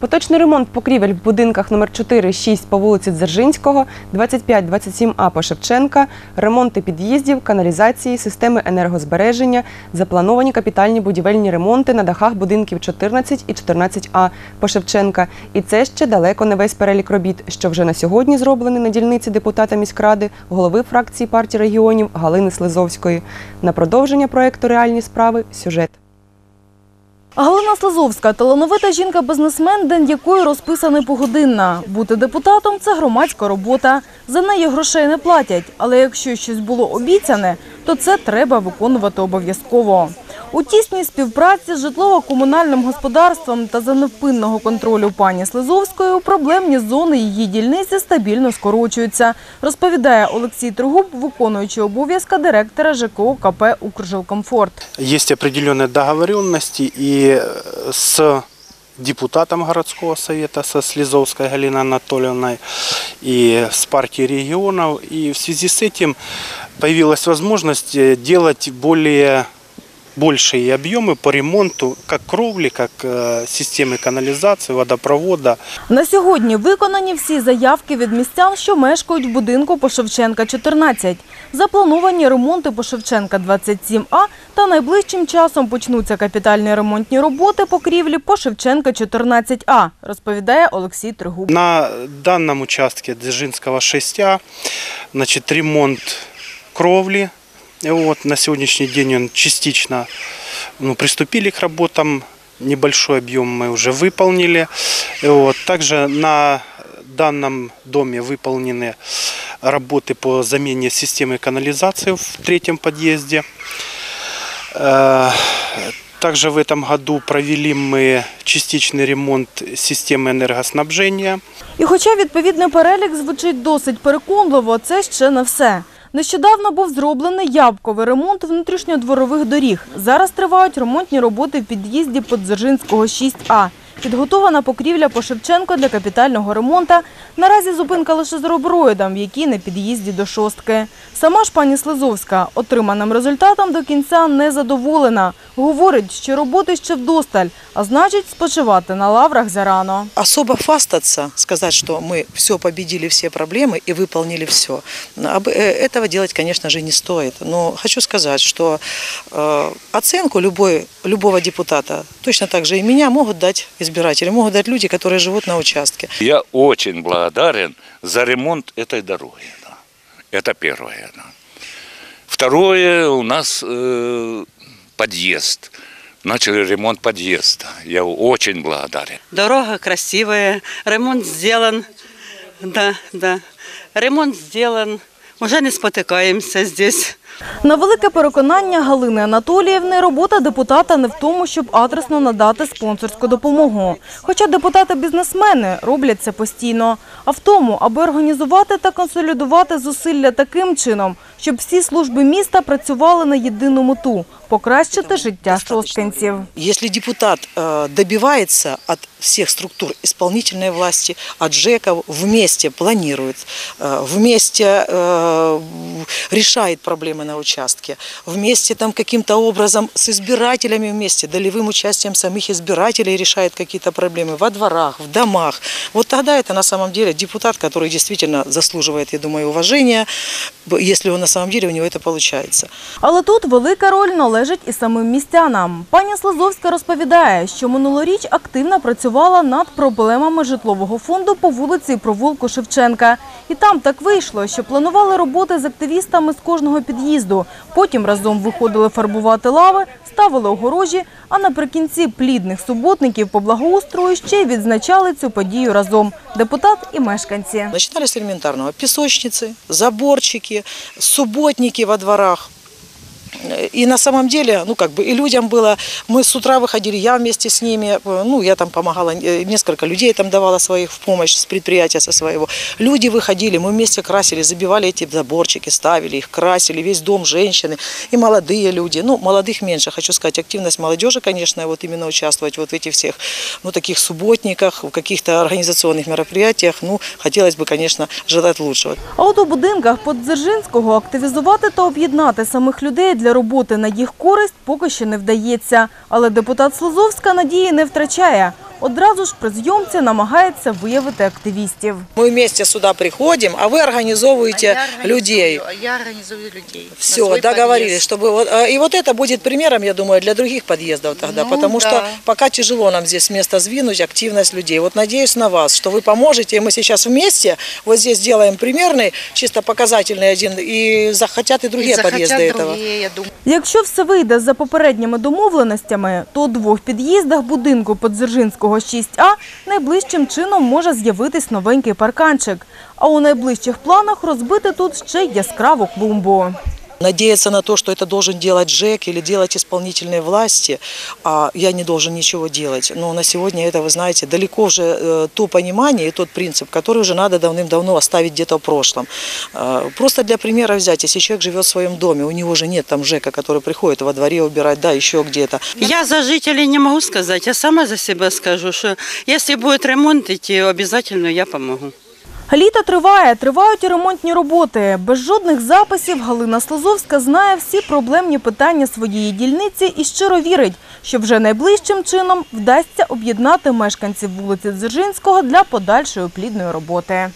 Поточний ремонт покрівель в будинках номер 4 6 по вулиці Дзержинського, 25-27А по Шевченка, ремонти під'їздів, каналізації, системи енергозбереження, заплановані капітальні будівельні ремонти на дахах будинків 14 і 14А по Шевченка. І це ще далеко не весь перелік робіт, що вже на сьогодні зроблені на дільниці депутата міськради, голови фракції партії регіонів Галини Слизовської. На продовження проекту Реальні справи сюжет. Галина Слазовська – талановита жінка-бізнесмен, день якої розписаний погодинна. Бути депутатом – це громадська робота. За неї грошей не платять. Але якщо щось було обіцяне, то це треба виконувати обов'язково. У тісній співпраці з житлово-комунальним господарством та за невпинного контролю пані Слизовської проблемні зони її дільниці стабільно скорочуються, розповідає Олексій Трогуб, виконуючий обов'язка директора ЖКО КП «Укржилкомфорт». Есть определенные договоренности и э, с депутатом городского совета, со Слезовской Галиной Анатольевной, и с партией регионов. И в связи с этим появилась возможность э, делать более большие объемы по ремонту как кровли, как э, системы канализации, водопровода. На сьогодні виконані всі заявки від містян, що мешкають в будинку по Шевченка 14. Заплановані ремонти по Шевченка 27А та найближчим часом почнуться капітальні ремонтні роботи покрівлі по Шевченка 14А, розповідає Олексій Тригуб. На данном участке Дзержинского 6А значит, ремонт кровли. И Вот, на сегодняшний день он частично ну, приступили к работам. Небольшой объем мы уже выполнили. И Вот, также на данном доме выполнены работы по замене системы канализации в третьем подъезде. Э, Также в этом году провели мы частичный ремонт системы энергоснабжения. І хоча відповідний перелік звучить досить переконливо, це ще не все. Нещодавно був зроблений ябковий ремонт внутрішньодворових доріг. Зараз тривають ремонтні роботи в під'їзді Подзержинського 6А. Підготована покрівля по Шевченко для капітального ремонту. Наразі зупинка лише з роброїдом, який на під'їзді до шостки. Сама ж пані Слизовська отриманим результатом до кінця не задоволена. Говорить, що роботи ще вдосталь, а значить спочивати на лаврах зарано. особо хвастаться, сказать, что мы все победили, все проблемы и выполнили все. Этого делать, конечно же, не стоит. Но хочу сказать, что э, оценку любой, любого депутата, точно так же и меня, могут дать избиратели, могут дать люди, которые живут на участке. Я очень благодарен за ремонт этой дороги. да. Это первое. да. Второе, у нас э, подъезд. Начали ремонт подъезда. Я очень благодарен. Дорога красивая, ремонт сделан. Да, да. Ремонт сделан. Уже не спотикаємося здесь. На велике переконання Галини Анатоліївни, робота депутата не в тому, щоб адресно надати спонсорську допомогу. Хоча депутати-бізнесмени роблять це постійно, а в тому, аби організувати та консолідувати зусилля таким чином, щоб всі служби міста працювали на єдину мету – покращити життя шосткинців. Если депутат э, добивается от всех структур исполнительной власти, от ЖЭКов, вместе планирует, э, вместе э, решает проблемы на участке, вместе там каким-то образом с избирателями вместе, долевым участием самих избирателей решает какие-то проблемы во дворах, в домах. Вот тогда это на самом деле депутат, который действительно заслуживает, я думаю, уважения, б- если он на самом деле у него это получается. Але тут велика роль належить і самим містянам. Пані Слазовська розповідає, що минулоріч активно працювала над проблемами житлового фонду по вулиці провулку Шевченка. І там так вийшло, що планували роботи з активістами з кожного під'їзду. Потім разом виходили фарбувати лави, ставили огорожі, а наприкінці плідних суботників по благоустрою ще й відзначали цю подію разом – депутат і мешканці. Начинали з елементарного пісочниці, заборчики, суботники во дворах. И на самом деле, ну как бы и людям было, мы с утра выходили, я вместе с ними, э, ну я там помогала, э, несколько людей там давала своих в помощь с предприятия со своего. Люди выходили, мы вместе красили, забивали эти заборчики, ставили их, красили, весь дом женщины и молодые люди. Ну молодых меньше, хочу сказать, активность молодежи, конечно, вот именно участвовать вот в этих всех, ну таких субботниках, в каких-то организационных мероприятиях, ну хотелось бы, конечно, желать лучшего. А от у будинках Подзержинського активізувати та об'єднати самих людей для роботи на їх користь поки що не вдається. Але депутат Слозовська надії не втрачає. одразу ж при зйомці намагається виявити активістів. Мы вместе сюда приходим, а вы организовываете людей. Я организую людей. на Все, свой договорились, подъезд. чтобы вот, а, и вот это будет примером, я думаю, для других подъездов тогда, Ну, потому что да. пока тяжело нам здесь с места сдвинуть активность людей. Вот надеюсь на вас, что вы поможете, и мы сейчас вместе вот здесь делаем примерный, чисто показательный один, и захотят и другие И захотят подъезды этого. другие, я думаю. Якщо все вийде за попередніми домовленостями, то у двох під'їздах будинку Подзержинського 6А найближчим чином може з'явитись новенький парканчик. А у найближчих планах розбити тут ще яскраву клумбу. Надеяться на то, что это должен делать ЖЭК или делать исполнительные власти, а я не должен ничего делать. Но на сегодня это, вы знаете, далеко уже э, то понимание и тот принцип, который уже надо давным-давно оставить где-то в прошлом. Э, Просто для примера взять, если человек живет в своем доме, у него же нет там ЖЭКа, который приходит во дворе убирать, да, еще где-то. Я за жителей не могу сказать, я сама за себя скажу, что если будет ремонт идти, обязательно я помогу. Літо триває, тривають і ремонтні роботи. Без жодних записів Галина Слозовська знає всі проблемні питання своєї дільниці і щиро вірить, що вже найближчим чином вдасться об'єднати мешканців вулиці Дзержинського для подальшої плідної роботи.